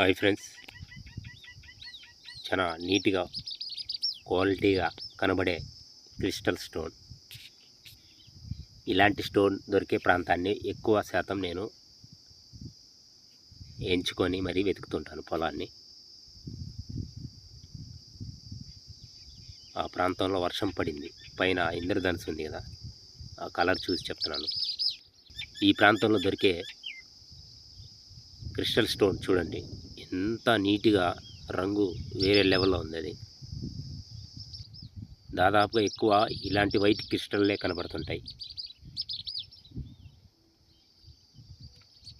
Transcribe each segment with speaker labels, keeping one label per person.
Speaker 1: Hi friends. చాలా నీట్గా క్వాలిటీగా కనబడే క్రిస్టల్ స్టోన్. ఇలాంటి స్టోన్ దొరికే ప్రాంతాన్ని ఎక్కువ శాతం నేను ఎంచుకొని మరీ వెతుకుతుంటాను పొలాన్ని. ఆ ప్రాంతంలో వర్షం పడింది. పైన ఇంద్రధనుసు ఉంది కదా ఆ కలర్ చూసి చెప్తున్నాను. ఈ ప్రాంతంలో దొరికే క్రిస్టల్ స్టోన్ చూడండి. ఎంత నీట్గా రంగు వేరే లెవెల్లో ఉంది అది దాదాపుగా ఎక్కువ ఇలాంటి వైట్ క్రిస్టల్లే కనబడుతుంటాయి.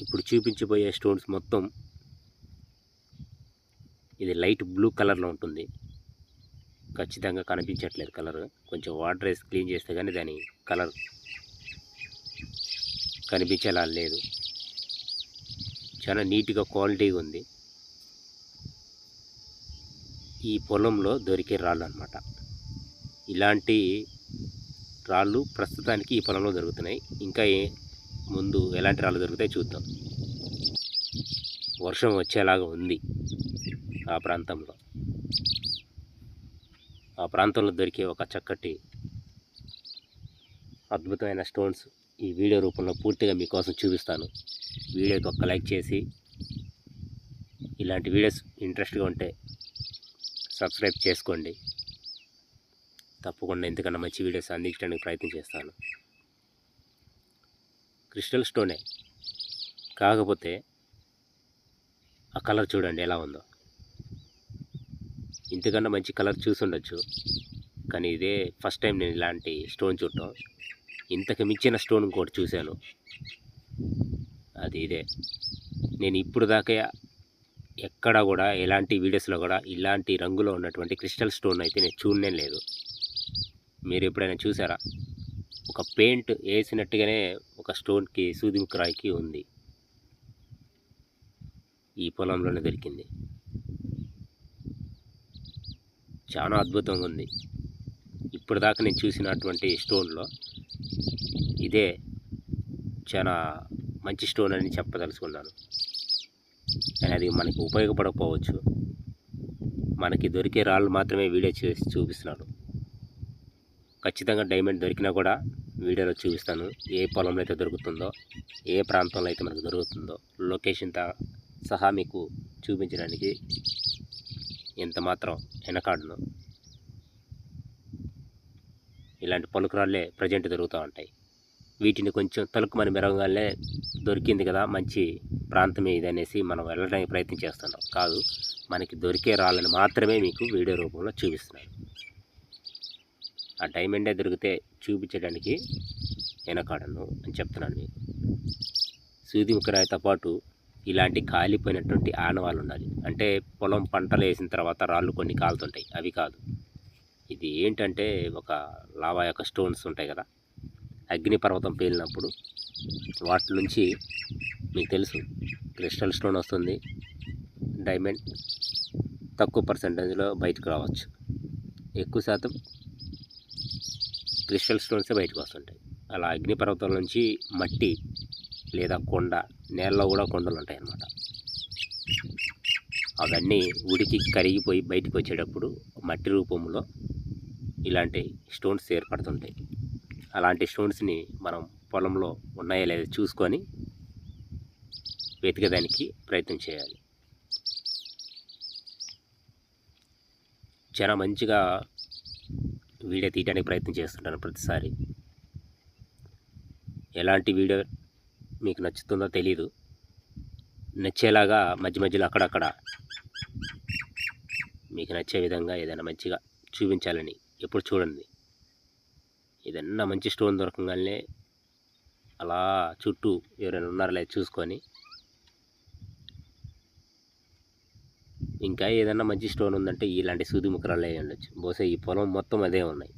Speaker 1: ఇప్పుడు చూపించబోయే స్టోన్స్ మొత్తం ఇది లైట్ బ్లూ కలర్లో ఉంటుంది. ఖచ్చితంగా కనిపించట్లేదు కలర్. కొంచెం వాటర్ వేసి క్లీన్ చేస్తే కానీ దాని కలర్ కనిపించేలా లేదు. చాలా నీట్గా క్వాలిటీగా ఉంది. ఈ పొలంలో దొరికే రాళ్ళు అనమాట ఇలాంటి రాళ్ళు ప్రస్తుతానికి ఈ పొలంలో దొరుకుతున్నాయి. ఇంకా ముందు ఎలాంటి రాళ్ళు దొరుకుతాయి చూద్దాం. వర్షం వచ్చేలాగా ఉంది ఆ ప్రాంతంలో. ఆ ప్రాంతంలో దొరికే ఒక చక్కటి అద్భుతమైన స్టోన్స్ ఈ వీడియో రూపంలో పూర్తిగా మీకోసం చూపిస్తాను. వీడియోకి ఒక్క లైక్ చేసి ఇలాంటి వీడియోస్ ఇంట్రెస్ట్గా ఉంటే సబ్స్క్రైబ్ చేసుకోండి. తప్పకుండా ఎందుకన్నా మంచి వీడియోస్ అందించడానికి ప్రయత్నం చేస్తాను. క్రిస్టల్ స్టోనే. కాకపోతే ఆ కలర్ చూడండి ఎలా ఉందో. ఇంతకన్నా మంచి కలర్ చూసుండొచ్చు. కానీ ఇదే ఫస్ట్ టైం నేను ఇలాంటి స్టోన్ చూడటం. ఇంతకు మించిన స్టోన్ ఇంకోటి చూశాను. అది ఇదే. నేను ఇప్పుడు దాకా ఎక్కడ కూడా ఎలాంటి వీడియోస్లో కూడా ఇలాంటి రంగులో ఉన్నటువంటి క్రిస్టల్ స్టోన్ అయితే నేను చూడనే లేదు. మీరు ఎప్పుడైనా చూసారా? ఒక పెయింట్ వేసినట్టుగానే ఒక స్టోన్కి సూదిముఖ రాయికి ఉంది. ఈ పొలంలోనే దొరికింది. చాలా అద్భుతంగా ఉంది. ఇప్పటిదాకా నేను చూసినటువంటి స్టోన్లో ఇదే చాలా మంచి స్టోన్ అని చెప్పదలుచుకున్నాను. కానీ అది మనకి ఉపయోగపడకపోవచ్చు. మనకి దొరికే రాళ్ళు మాత్రమే వీడియో చేసి చూపిస్తున్నాను ఖచ్చితంగా డైమండ్ దొరికినా కూడా వీడియోలో చూపిస్తాను. ఏ పొలంలో అయితే దొరుకుతుందో ఏ ప్రాంతంలో అయితే మనకు దొరుకుతుందో లొకేషన్తో సహా మీకు చూపించడానికి ఎంత మాత్రం వెనకాడును. ఇలాంటి పలుకురాళ్ళే ప్రజెంట్ దొరుకుతూ ఉంటాయి. వీటిని కొంచెం తలుకుమని మెరవగానే దొరికింది కదా మంచి ప్రాంతమే ఇది అనేసి మనం వెళ్ళడానికి ప్రయత్నం చేస్తున్నాం. కాదు మనకి దొరికే రాళ్ళని మాత్రమే మీకు వీడియో రూపంలో చూపిస్తున్నాను. ఆ డైమండే దొరికితే చూపించడానికి వెనకాడను అని చెప్తున్నాను మీకు. సూది ముక్కరాయితో పాటు ఇలాంటి కాలిపోయినటువంటి ఆనవాళ్ళు ఉండాలి. అంటే పొలం పంటలు వేసిన తర్వాత రాళ్ళు కొన్ని కాలుతుంటాయి. అవి కాదు. ఇది ఏంటంటే ఒక లావా యొక్క స్టోన్స్ ఉంటాయి కదా. అగ్నిపర్వతం పేలినప్పుడు వాటి నుంచి మీకు తెలుసు క్రిస్టల్ స్టోన్ వస్తుంది. డైమండ్ తక్కువ పర్సంటేజ్లో బయటకు రావచ్చు. ఎక్కువ శాతం క్రిస్టల్ స్టోన్సే బయటకు వస్తుంటాయి. అలా అగ్నిపర్వతం నుంచి మట్టి లేదా కొండ నేలలో కూడా కొండలు ఉంటాయి అన్నమాట అవన్నీ ఉడికి కరిగిపోయి బయటకు వచ్చేటప్పుడు మట్టి రూపంలో ఇలాంటి స్టోన్స్ ఏర్పడుతుంటాయి. అలాంటి స్టోన్స్ని మనం పొలంలో ఉన్నాయో లేదో చూసుకొని వెతికేదానికి ప్రయత్నం చేయాలి. చాలా మంచిగా వీడియో తీయడానికి ప్రయత్నం చేస్తుంటాను ప్రతిసారి. ఎలాంటి వీడియో మీకు నచ్చుతుందో తెలీదు. నచ్చేలాగా మధ్య మధ్యలో అక్కడక్కడ మీకు నచ్చే విధంగా ఏదైనా మంచిగా చూపించాలని ఎప్పుడు చూడండి. ఏదన్నా మంచి స్టోన్ దొరకగానే అలా చుట్టూ ఎవరైనా ఉన్నారో లేదు చూసుకొని ఇంకా ఏదైనా మంచి స్టోన్ ఉందంటే ఇలాంటి సూది ముక్కరాలు అయి ఉండొచ్చు. బహుశా ఈ పొలం మొత్తం అదే ఉన్నాయి.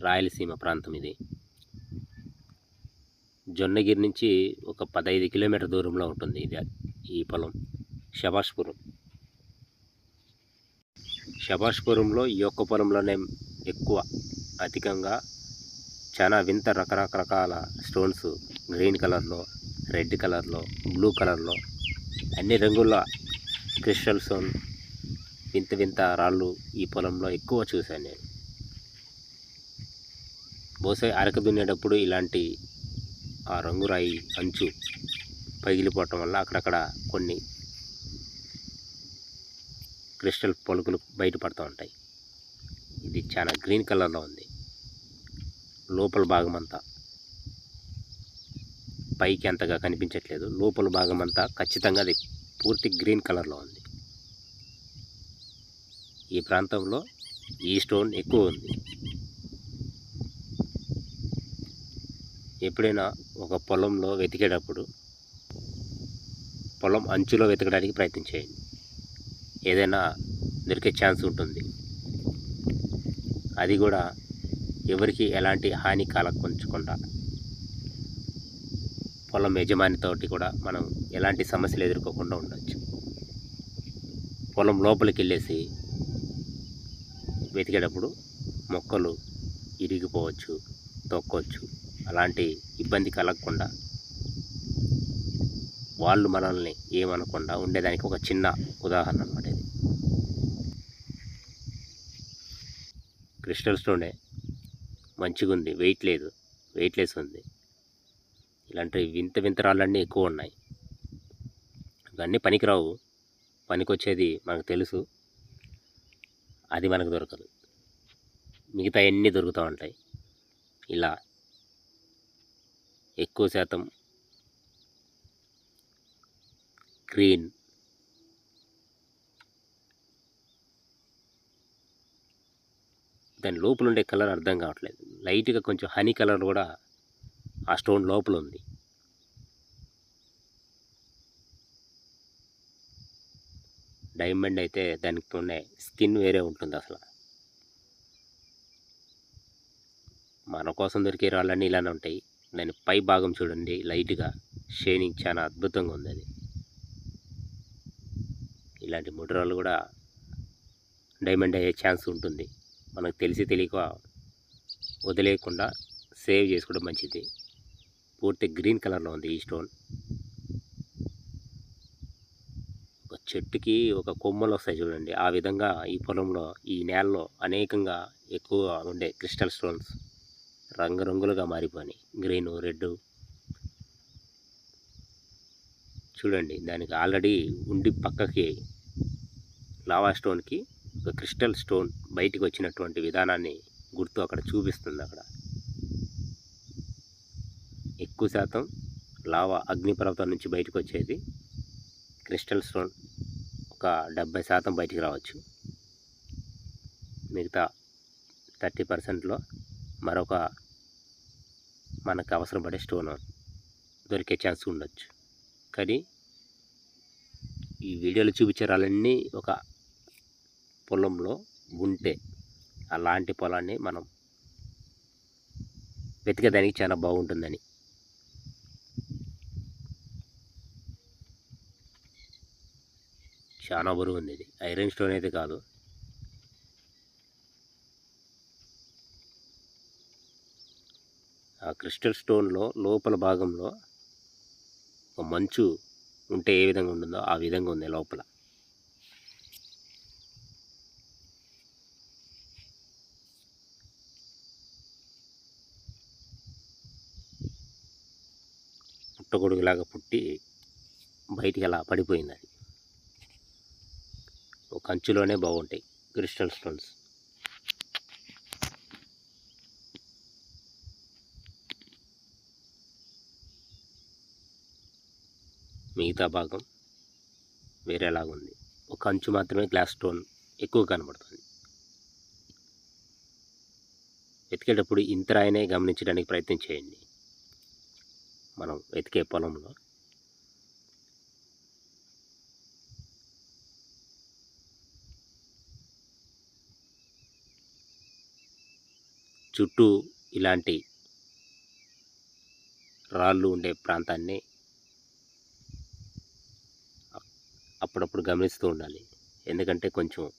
Speaker 1: రాయలసీమ ప్రాంతం ఇది. జొన్నగిరి నుంచి ఒక పదహైదు కిలోమీటర్ దూరంలో ఉంటుంది ఇది ఈ పొలం. శభాష్పురం. శభాష్పురంలో ఈ యొక్క పొలంలోనే ఎక్కువ అధికంగా చాలా వింత రకరకరకాల స్టోన్స్ గ్రీన్ కలర్లో రెడ్ కలర్లో బ్లూ కలర్లో అన్ని రంగుల క్రిస్టల్ స్టోన్ వింత వింత రాళ్ళు ఈ పొలంలో ఎక్కువ చూశాను నేను. బహుశా అరక దున్నేటప్పుడు ఇలాంటి ఆ రంగురాయి అంచు పగిలిపోవటం వల్ల అక్కడక్కడ కొన్ని క్రిస్టల్ పలుకులు బయటపడుతూ ఉంటాయి. ఇది చాలా గ్రీన్ కలర్లో ఉంది. లోపల భాగం అంతా పైకి అంతగా కనిపించట్లేదు. లోపల భాగం అంతా ఖచ్చితంగా అది పూర్తి గ్రీన్ కలర్లో ఉంది. ఈ ప్రాంతంలో ఈ స్టోన్ ఎక్కువ ఉంది. ఎప్పుడైనా ఒక పొలంలో వెతికేటప్పుడు పొలం అంచులో వెతకడానికి ప్రయత్నం చేయండి. ఏదైనా దొరికే ఛాన్స్ ఉంటుంది. అది కూడా ఎవరికి ఎలాంటి హాని కలగకుండా పొలం యజమానితోటి కూడా మనం ఎలాంటి సమస్యలు ఎదుర్కోకుండా ఉండొచ్చు. పొలం లోపలికి వెళ్ళేసి వెతికేటప్పుడు మొక్కలు ఇరిగిపోవచ్చు తొక్కొచ్చు. అలాంటి ఇబ్బంది కలగకుండా వాళ్ళు మనల్ని ఏమనకుండా ఉండేదానికి ఒక చిన్న ఉదాహరణ అనమాట ఇది. క్రిస్టల్స్లోనే మంచిగా ఉంది వెయిట్ లేదు వెయిట్లెస్ ఉంది. ఇలాంటి వింత వింత రాళ్ళన్నీ ఎక్కువ ఉన్నాయి ఇవన్నీ పనికిరావు. పనికొచ్చేది మనకు తెలుసు. అది మనకు దొరకదు. మిగతా అన్నీ దొరుకుతూ ఉంటాయి. ఇలా ఎక్కువ శాతం గ్రీన్ దాని లోపల ఉండే కలర్ అర్థం కావట్లేదు. లైట్గా కొంచెం హనీ కలర్ కూడా ఆ స్టోన్ లోపల ఉంది డైమండ్ అయితే దానికి ఉండే స్కిన్ వేరే ఉంటుంది అసలు మన కోసం దొరికే రాళ్ళన్నీ ఇలానే ఉంటాయి. దాని పై భాగం చూడండి లైట్గా షేనింగ్ చాలా అద్భుతంగా ఉంది అది. ఇలాంటి ముడ్రాళ్ళు కూడా డైమండ్ అయ్యే ఛాన్స్ ఉంటుంది. మనకు తెలిసి తెలియక వదిలేయకుండా సేవ్ చేసుకోవడం మంచిది. పూర్తి గ్రీన్ కలర్లో ఉంది ఈ స్టోన్. ఒక చెట్టుకి ఒక కొమ్మలు వస్తాయి చూడండి. ఆ విధంగా ఈ పొలంలో ఈ నేలలో అనేకంగా ఎక్కువ ఉండే క్రిస్టల్ స్టోన్స్ రంగురంగులుగా మారిపోయి గ్రీన్ రెడ్ చూడండి దానికి ఆల్రెడీ ఉండి పక్కకి లావా స్టోన్కి ఒక క్రిస్టల్ స్టోన్ బయటికి వచ్చినటువంటి విధానాన్ని గుర్తు అక్కడ చూపిస్తుంది అక్కడ. ఎక్కువ శాతం లావా అగ్నిపర్వతం నుంచి బయటకు వచ్చేది క్రిస్టల్ స్టోన్ ఒక డెబ్బై శాతం బయటికి రావచ్చు. మిగతా థర్టీ పర్సెంట్లో మరొక మనకు అవసరం పడే స్టోన్ దొరికే ఛాన్స్ ఉండొచ్చు. కానీ ఈ వీడియోలో చూపించే రాళ్ళన్నీ ఒక పొలంలో ఉంటే అలాంటి పొలాన్ని మనం వెతికేదానికి చాలా బాగుంటుందని చాలా బరువు ఉంది ఇది ఐరన్ స్టోన్ అయితే కాదు. ఆ క్రిస్టల్ స్టోన్లో లోపల భాగంలో ఒక మంచు ఉంటే ఏ విధంగా ఉంటుందో ఆ విధంగా ఉంది లోపల. పుట్టగొడుగులాగా పుట్టి బయటికి అలా పడిపోయింది అది. కంచులోనే బాగుంటాయి. Crystal stones. మిగతా భాగం వేరేలాగుంది. ఒక అంచు మాత్రమే గ్లాస్ స్టోన్ ఎక్కువ కనబడుతుంది. వెతికేటప్పుడు ఇంతరాయనే గమనించడానికి ప్రయత్నం చేయండి. మనం వెతికే పొలంలో చుట్టూ ఇలాంటి రాళ్ళు ఉండే ప్రాంతాన్ని అప్పుడప్పుడు గమనిస్తూ ఉండాలి. ఎందుకంటే కొంచెం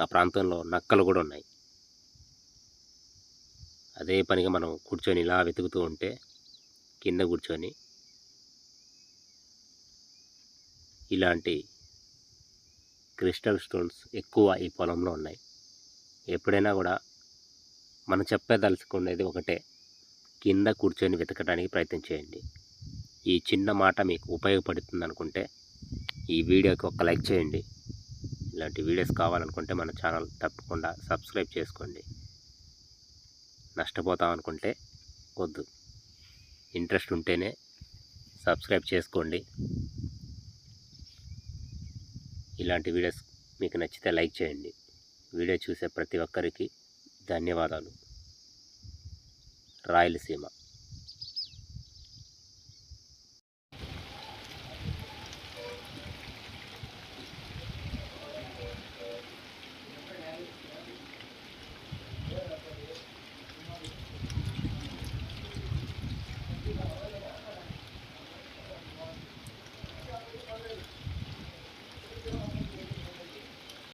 Speaker 1: ఆ ప్రాంతంలో నక్కలు కూడా ఉన్నాయి. అదే పనిగా మనం కూర్చొని ఇలా వెతుకుతూ ఉంటే కింద కూర్చొని ఇలాంటి క్రిస్టల్ స్టోన్స్ ఎక్కువ ఈ పొలంలో ఉన్నాయి. ఎప్పుడైనా కూడా మనం చెప్పదలుచుకునేది ఒకటే. కింద కూర్చొని వెతకడానికి ప్రయత్నం చేయండి. ఈ చిన్న మాట మీకు ఉపయోగపడుతుంది అనుకుంటే ఈ వీడియోకి ఒక లైక్ చేయండి. ఇలాంటి వీడియోస్ కావాలనుకుంటే మన ఛానల్ తప్పకుండా సబ్స్క్రైబ్ చేసుకోండి. నష్టపోతాం అనుకుంటే వద్దు. ఇంట్రెస్ట్ ఉంటేనే సబ్స్క్రైబ్ చేసుకోండి. ఇలాంటి వీడియోస్ మీకు నచ్చితే లైక్ చేయండి. వీడియో చూసే ప్రతి ఒక్కరికి ధన్యవాదాలు. రాయలసీమ.